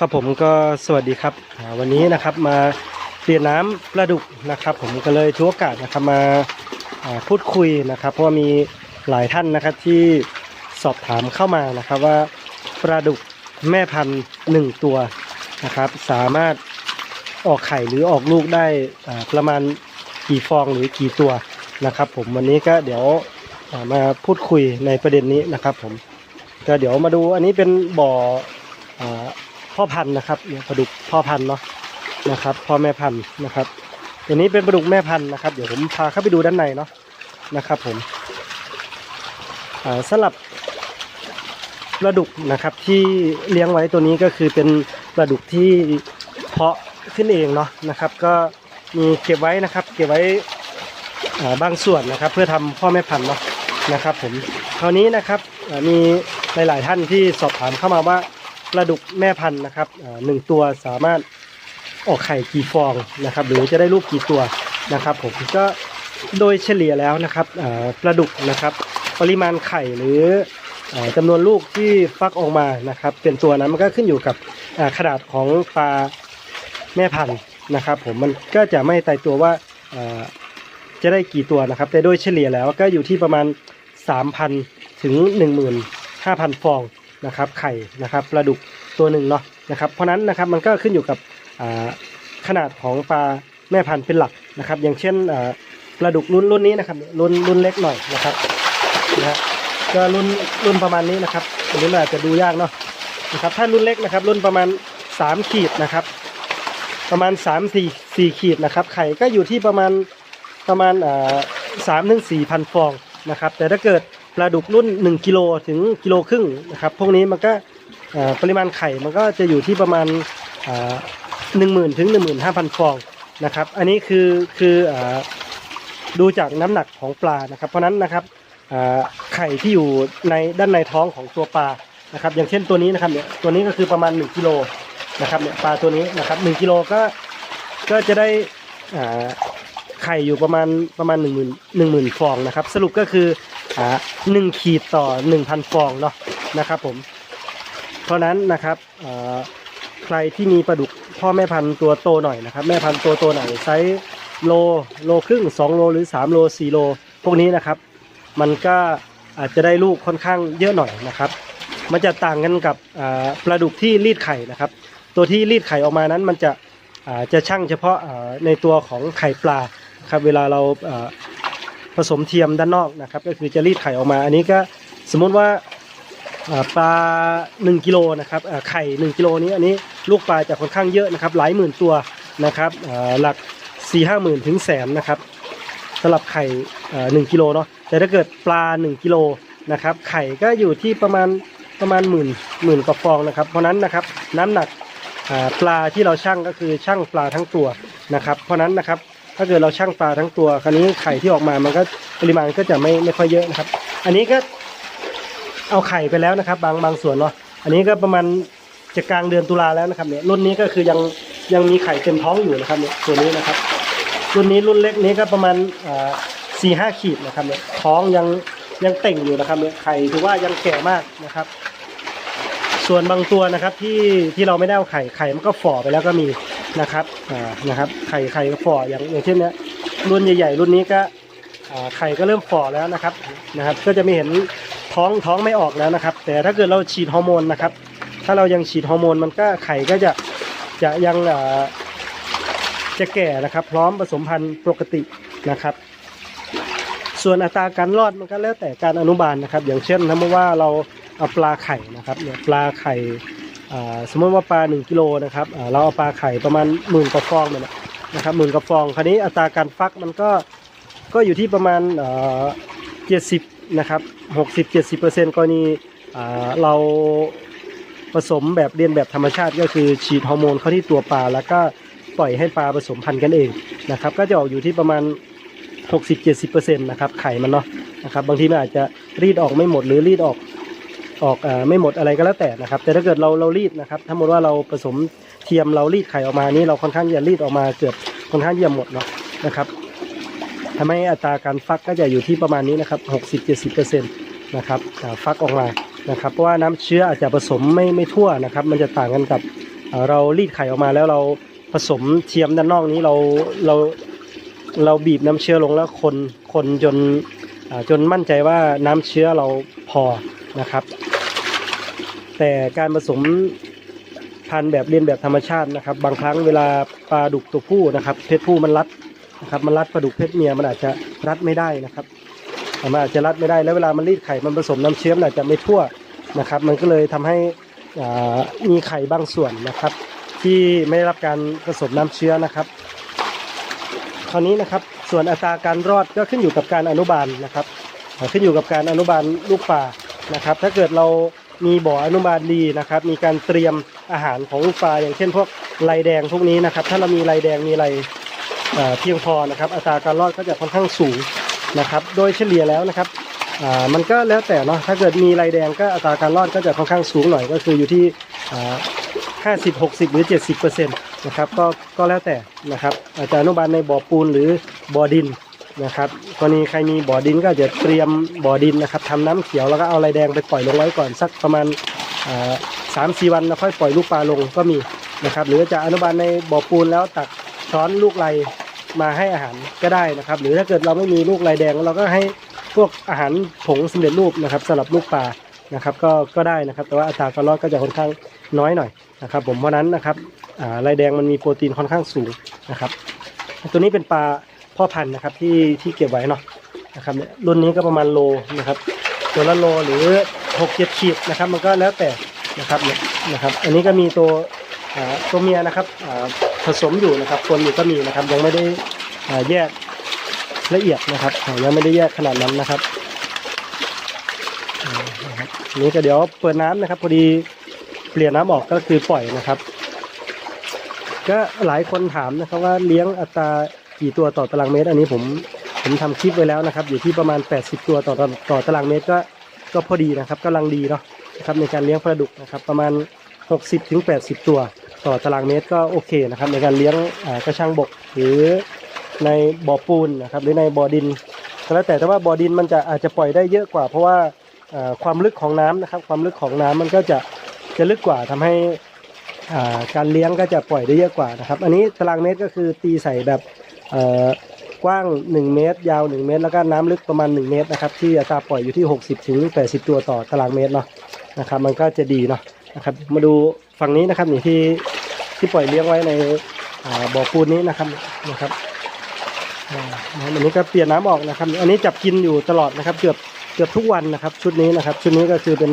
ครับผมก็สวัสดีครับวันนี้นะครับมาเปลี่ยนน้ำปลาดุกนะครับ ผมก็เลยถือโอกาสนะครับมาพูดคุยนะครับ เพราะว่ามีหลายท่านนะครับที่สอบถามเข้ามานะครับว่าปลาดุกแม่พันธุ์หนึ่งตัวนะครับ สามารถออกไข่หรือออกลูกได้ประมาณกี่ฟองหรือกี่ตัวนะครับ ผมวันนี้ก็เดี๋ยวมาพูดคุยในประเด็นนี้นะครับ ผมก็เดี๋ยวมาดูอันนี้เป็นบ่อ พ่อพันธุ์นะครับเนี่ยปลาดุกพ่อพันธุ์เนาะนะครับ พ่อแม่พันธุ์นะครับตัวนี้เป็นปลาดุกแม่พันธุ์นะครับ เดี๋ยวผมพาเข้าไปดูด้านในเนาะนะครับผมอ่าสำหรับปลาดุกนะครับที่เลี้ยงไว้ตัวนี้ก็คือเป็นปลาดุกที่เพาะขึ้นเองเนาะนะครับ ก็มีเก็บไว้นะครับ เก็บไว้บางส่วนนะครับ เพื่อทำพ่อแม่พันธุ์เนาะนะครับ ผมคราวนี้นะครับมีหลาย ๆ ท่านที่สอบถามเข้ามาว่า ปลาดุกแม่พันธุ์นะครับหนึ่งตัวสามารถออกไข่กี่ฟองนะครับ หรือจะได้ลูกกี่ตัวนะครับ ผมก็โดยเฉลี่ยแล้วนะครับปลาดุกนะครับ ปริมาณไข่หรืออ่าจำนวนลูกที่ฟักออกมานะครับ เป็นตัวนั้นมันก็ขึ้นอยู่กับขนาดของปลาแม่พันธุ์นะครับ ผมมันก็จะไม่ตายตัวว่าอ่าจะได้กี่ตัวนะครับ แต่โดยเฉลี่ยแล้วก็อยู่ที่ประมาณ 3,000 ถึง 15,000 ฟอง นะครับไข่นะครับปลาดุกตัวหนึ่งเนาะนะครับเพราะนั้นนะครับมันก็ขึ้นอยู่กับขนาดของปลาแม่พันธุ์เป็นหลักนะครับ อย่างเช่นปลาดุกรุ่นรุ่นนี้นะครับรุ่นรุ่นเล็กหน่อยนะครับนะฮะก็รุ่นรุ่นประมาณนี้นะครับอันนี้มันอาจจะดูยากเนาะนะครับถ้ารุ่นเล็กนะครับ รุ่นประมาณ 3 ขีดนะครับ ประมาณ 3 4 4ขีดนะครับ ไข่ก็อยู่ที่ประมาณประมาณสามถึงสี่พันฟองนะครับ แต่ถ้าเกิด ปลาดุกรุ่น 1กิโลถึงกิโลครึ่งนะครับ พวกนี้มันก็ปริมาณไข่มันก็จะอยู่ที่ประมาณหนึ่งหมื่นถึงหนึ่งหมื่นห้าพันฟองนะครับ อันนี้คือคืออดูจากน้ำหนักของปลานะครับ เพราะนั้นนะครับไข่ที่อยู่ในด้านในท้องของตัวปลานะครับ อย่างเช่นตัวนี้นะครับเนี่ยตัวนี้ก็คือประมาณ1กิโลนะครับเนี่ยปลาตัวนี้นะครับ1กิโลก็ก็จะได้ไข่อยู่ประมาณประมาณหนึ่งหมื่นหนึ่งหมื่นฟองนะครับ สรุปก็คือ อ่าหนึ่งขีดต่อหนึ่งพันฟองเนาะนะครับผม เพราะฉะนั้นนะครับอ่าใครที่มีปลาดุกพ่อแม่พันธุ์ตัวโตหน่อยนะครับ แม่พันธุ์ตัวโตหน่อยไซส์โลโลครึ่งสองโลหรือสามโลสี่โล พวกนี้นะครับ มันก็อาจจะได้ลูกค่อนข้างเยอะหน่อยนะครับ มันจะต่างกันกับปลาดุกที่รีดไข่นะครับ ตัวที่รีดไข่ออกมานั้นมันจะจะชั่งเฉพาะในตัวของไข่ปลาครับเวลาเรา ผสมเทียมด้านนอกนะครับ ก็คือจะรีดไข่ออกมา อันนี้ก็สมมุติว่าอ่าปลา1กิโลนะครับอ่าไข่1กิโลนี้อันนี้ลูกปลาจะค่อนข้างเยอะนะครับ หลายหมื่นตัวนะครับหลัก4ี่ห้าหมื่นถึงแสนนะครับสำหรับไข่หนึ่งกิโลเนาะแต่ถ้าเกิดปลา 1กิโลนะครับ ไข่ก็อยู่ที่ประมาณประมาณหมื่นหมื่นกว่าฟองนะครับ เพราะนั้นนะครับน้ำหนักปลาที่เราชั่งก็คือชั่งปลาทั้งตัวนะครับ เพราะนั้นนะครับ ถ้าเกิดเราชั่งปลาทั้งตัวคราวนี้ไข่ที่ออกมามันก็ปริมาณก็จะไม่ไม่ค่อยเยอะนะครับ อันนี้ก็เอาไข่ไปแล้วนะครับ บางบางส่วนเนาะอันนี้ก็ประมาณจะกลางเดือนตุลาแล้วนะครับเนี่ยรุ่นนี้ก็คือยังยังมีไข่เต็มท้องอยู่นะครับเนี่ยตัวนี้นะครับ รุ่นนี้รุ่นเล็กนี้ก็ประมาณสี่ห้าขีดนะครับเนี่ยท้องยังยังเต่งอยู่นะครับเนี่ยไข่ถือว่ายังแก่มากนะครับ ส่วนบางตัวนะครับที่ที่เราไม่ได้เอาไข่ไข่มันก็ฝ่อไปแล้วก็มี นะครับอ่านะครับไข่ไข่ก็ฝ่ออย่างอย่างเช่นเนี้ยรุ่นใหญ่ๆ รุ่นนี้ก็อ่าไข่ก็เริ่มฝ่อแล้วนะครับนะครับ ก็จะไม่เห็นท้องท้องไม่ออกแล้วนะครับ แต่ถ้าเกิดเราฉีดฮอร์โมนนะครับ ถ้าเรายังฉีดฮอร์โมนมันก็ไข่ก็จะจะยังอ่าจะแก่นะครับ พร้อมผสมพันธุ์ปกตินะครับ ส่วนอัตราการรอดมันก็แล้วแต่การอนุบาลนะครับ อย่างเช่นถ้าว่าเราเอาปลาไข่นะครับเนี่ยปลาไข่ สมมติว่าปลา 1 กิโลนะครับเราเอาปลาไข่ประมาณหมื่นกว่าฟองเนี่ยนะครับหมื่นกว่าฟอง คราวนี้อัตราการฟักมันก็ก็อยู่ที่ประมาณเจ็ดสิบนะครับหกสิบเจ็ดสิบเปอร์เซ็นต์กรณีเราผสมแบบเรียนแบบธรรมชาติก็คือฉีดฮอร์โมนเข้าที่ตัวปลา แล้วก็ปล่อยให้ปลาผสมพันธุ์กันเองนะครับ ก็จะออกอยู่ที่ประมาณ 60-70%นะครับไข่มันเนาะนะครับบางทีมันอาจจะรีดออกไม่หมดหรือรีดออก ออกอาไม่หมดอะไรก็แล้วแต่นะครับ แต่ถ้าเกิดเราเรารีดนะครับ ถ้าสมมติว่าเราผสมเทียมเรารีดไข่ออกมานี้เราค่อนข้างจะรีดออกมาเกือบค่อนข้างจะหมดเนาะนะครับทำให้อัตราการฟักก็จะอยู่ที่ประมาณนี้นะครับ60-70%นะครับฟักออกมานะครับ เพราะว่าน้ำเชื้ออาจจะผสมไม่ไม่ทั่วนะครับ มันจะต่างกันกับเอ่อเรารีดไข่ออกมาแล้วเราผสมเทียมด้านนอกนี้เราเราเราบีบน้ำเชื้อลงแล้วคนคนจนจนมั่นใจว่าน้ำเชื้อเราพอนะครับ แต่การผสมพันธุ์แบบเรียนแบบธรรมชาตินะครับ บางครั้งเวลาปลาดุกตัวผู้นะครับ เพศผู้มันรัดนะครับ มันรัดปลาดุกเพศเมียมันอาจจะรัดไม่ได้นะครับมันอาจจะรัดไม่ได้แล้วเวลามันรีดไข่มันผสมน้ำเชื้อมอาจจะไม่ทั่วนะครับ มันก็เลยทำให้มีไข่บางส่วนนะครับ ที่ไม่ได้รับการผสมน้ำเชื้อนะครับ คราวนี้นะครับส่วนอัตราการรอดก็ขึ้นอยู่กับการอนุบาลนะครับ ขึ้นอยู่กับการอนุบาลลูกปลานะครับ ถ้าเกิดเรา มีบ่ออนุบาลดีนะครับ มีการเตรียมอาหารของลูกปลาอย่างเช่นพวกไรแดงพวกนี้นะครับ ถ้าเรามีไรแดงมีไรเอ่อเพียงพอนะครับ อัตราการรอดก็จะค่อนข้างสูงนะครับ โดยเฉลี่ยแล้วนะครับมันก็แล้วแต่เนาะถ้าเกิดมีไรแดงก็อัตราการรอดก็จะค่อนข้างสูงหน่อยก็คืออยู่ที่อ่า50 60 หรือ 70เปอร์เซ็นต์นะครับก็ก็แล้วแต่นะครับอาจจะอนุบาลในบ่อปูนหรือบ่อดิน นะครับกรณีใครมีบ่อดินก็จะเตรียมบ่อดินนะครับทำน้ำเขียวแล้วก็เอาไรแดงไปปล่อยลงไว้ก่อนสักประมาณสามสี่วันแล้วค่อยปล่อยลูกปลาลงก็มีนะครับ หรือจะอนุบาลในบ่อปูนแล้วตักช้อนลูกไรมาให้อาหารก็ได้นะครับ หรือถ้าเกิดเราไม่มีลูกไรแดงเราก็ให้พวกอาหารผงสำเร็จรูปนะครับสำหรับลูกปลานะครับก็ก็ได้นะครับ แต่ว่าอัตราการรอดก็จะค่อนข้างน้อยหน่อยนะครับ ผมเพราะนั้นนะครับลายแดงมันมีโปรตีนค่อนข้างสูงนะครับ ตัวนี้เป็นปลา พ่อพันธุ์นะครับที่ที่เก็บไว้เนาะนะครับเนี่ยรุ่นนี้ก็ประมาณโลนะครับตัวละโลหรือหกเจ็ดขีดนะครับมันก็แล้วแต่นะครับเนี่ยนะครับ อันนี้ก็มีตัวตัวเมียนะครับผสมอยู่นะครับคนอยู่ก็มีนะครับยังไม่ได้แยกละเอียดนะครับยังไม่ได้แยกขนาดนั้นนะครับนี้ก็เดี๋ยวเปิดน้ำนะครับพอดีเปลี่ยนน้ำออกก็คือปล่อยนะครับ ก็หลายคนถามนะครับว่าเลี้ยงอัตรา กี่ตัวต่อตารางเมตร อันนี้ผมผมทำคลิปไว้แล้วนะครับ อยู่ที่ประมาณ 80 ตัวต่อต่อตอตารางเมตรก็ก็พอดีนะครับกำลังดีเนาะนะครับในการเลี้ยงปลาดุกนะครับ ประมาณ 60ถึง80 ตัวต่อตารางเมตรก็โอเคนะครับ ในการเลี้ยงกระชังบกหรือในบ่อปูนนะครับหรือในบ่อดินก็แล้วแต่แต่ว่าบ่อดินมันจะอาจจะปล่อยได้เยอะกว่า เพราะว่าความลึกของน้ำนะครับ ความลึกของน้ำมันก็จะจะลึกกว่าทำให้การเลี้ยงก็จะปล่อยได้เยอะกว่านะครับ อันนี้ตารางเมตรก็คือตีใส่แบบ กว้าง 1 เมตร ยาว 1 เมตร แล้วก็น้ำลึกประมาณ 1 เมตรนะครับที่อัตราปล่อยอยู่ที่ 60ถึง80 ตัวต่อตารางเมตรเนาะนะครับมันก็จะดีเนาะนะครับมาดูฝั่งนี้นะครับนี่ที่ที่ปล่อยเลี้ยงไว้ในบ่อปูนนี้นะครับนะครับอันนี้ก็เปลี่ยนน้ำออกนะครับ อันนี้จับกินอยู่ตลอดนะครับ เกือบเกือบทุกวันนะครับ ชุดนี้นะครับ ชุดนี้ก็คือเป็น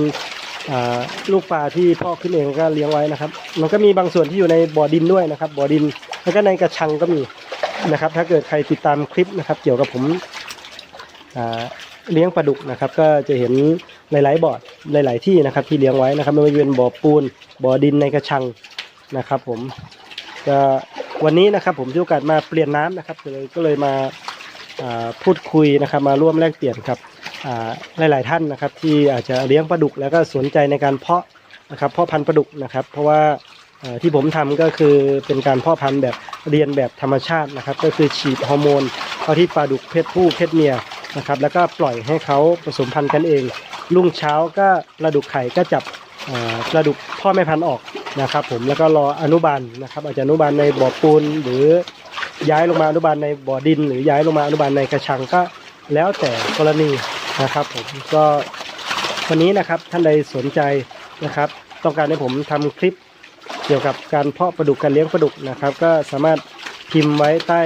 ลูกปลาที่พ่อขึ้นเองก็เลี้ยงไว้นะครับ มันก็มีบางส่วนที่อยู่ในบ่อดินด้วยนะครับ บ่อดินแล้วก็ในกระชังก็มี นะครับ ถ้าเกิดใครติดตามคลิปนะครับ เกี่ยวกับผมเลี้ยงปลาดุกนะครับ ก็จะเห็นหลาย ๆบ่อหลาย ๆ ที่นะครับ ที่เลี้ยงไว้นะครับ ไม่ว่าจะเป็นบ่อปูนบ่อดินในกระชังนะครับ ผมก็วันนี้นะครับ ผมที่โอกาสมาเปลี่ยนน้ำนะครับเลยก็เลยมาพูดคุยนะครับ มาร่วมแลกเปลี่ยนครับหลาย ๆ ท่านนะครับ ที่อาจจะเลี้ยงปลาดุก แล้วก็สนใจในการเพาะนะครับเพาะพันธุ์ปลาดุกนะครับ เพราะว่าที่ผมทำก็คือเป็นการเพาะพันธุ์แบบ เรียนแบบธรรมชาตินะครับ ก็คือฉีดฮอร์โมนเข้าที่ปลาดุกเพศผู้เพศเมียนะครับ แล้วก็ปล่อยให้เขาผสมพันธุ์กันเอง รุ่งเช้าก็ปลาดุกไข่ก็จับปลาดุกพ่อแม่พันธุ์ออกนะครับ ผมแล้วก็รออนุบาลนะครับ อาจจะอนุบาลในบ่อปูนหรือย้ายลงมาอนุบาลในบ่อดิน หรือย้ายลงมาอนุบาลในกระชังก็แล้วแต่กรณีนะครับผมก็วันนี้นะครับท่านใดสนใจนะครับ ต้องการให้ผมทำคลิป เกี่ยวกับการเพาะปลาดุกการเลี้ยงปลาดุกนะครับ ก็สามารถพิมพ์ไว้ใต้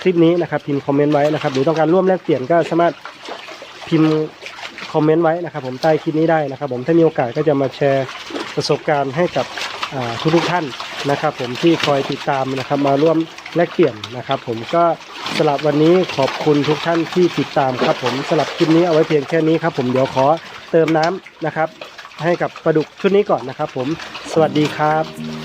คลิปนี้นะครับ พิมพ์คอมเมนต์ไว้นะครับ หรือต้องการร่วมแลกเปลี่ยนก็สามารถพิมพ์คอมเมนต์ไว้นะครับ ผมใต้คลิปนี้ได้นะครับ ผมถ้ามีโอกาสก็จะมาแชร์ประสบการณ์ให้กับทุกทุกท่านนะครับ ผมที่คอยติดตามนะครับมาร่วมแลกเปลี่ยนนะครับ ผมก็สำหรับวันนี้ขอบคุณทุกท่านที่ติดตามครับ ผมสำหรับคลิปนี้เอาไว้เพียงแค่นี้ครับ ผมเดี๋ยวขอเติมน้ำนะครับ ให้กับปลาดุกชุดนี้ก่อนนะครับผม สวัสดีครับ